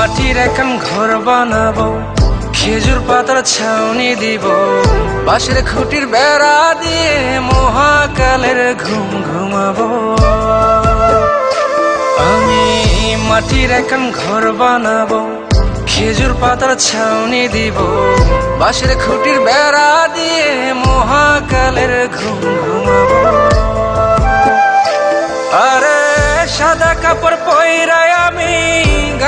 মাটির এখন ঘর বানাবো, খেজুর পাতার ছাউনি দিব। বাঁশের খুঁটির বেড়া দিয়ে মহাকালের ঘুম ঘুমাবো। আমি মাটির এখন ঘর বানাবো, খেজুর পাতার ছাউনি দিব। বাঁশের খুঁটির বেড়া দিয়ে মহাকালের ঘুম ঘুমাবো। আরে সাদা কাপড় পয়রায় আমি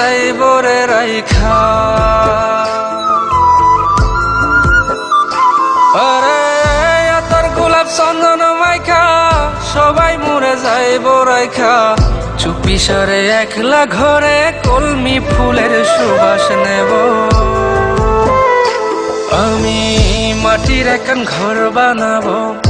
মরে যাই বরে রাইখা। আরে, আতর গোলাপ চন্দন মাইখা, সবাই মরে যাই বরাইখা। চুপি সারে একলা ঘরে কলমি ফুলের সুবাস নেব। আমি মাটির এখন ঘর বানাবো।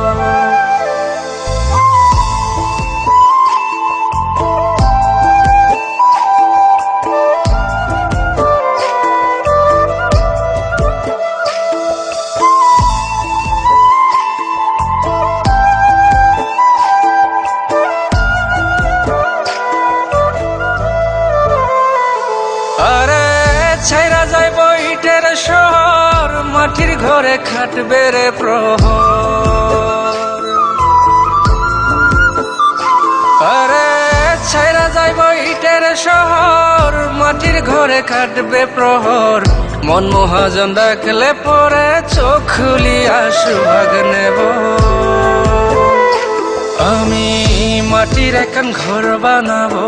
আরে ছাইরা যাইব ইটের শহর, মাটির ঘরে খাটবে রে প্রহর। আরে ছাইরা যাইব ইটের শহর, মাটির ঘরে কাটবে প্রহর। মন মহাজন ডাকলে পরে চোখ খুলিয়া সুভাগ নেব। আমি মাটির এখন ঘর বানাবো।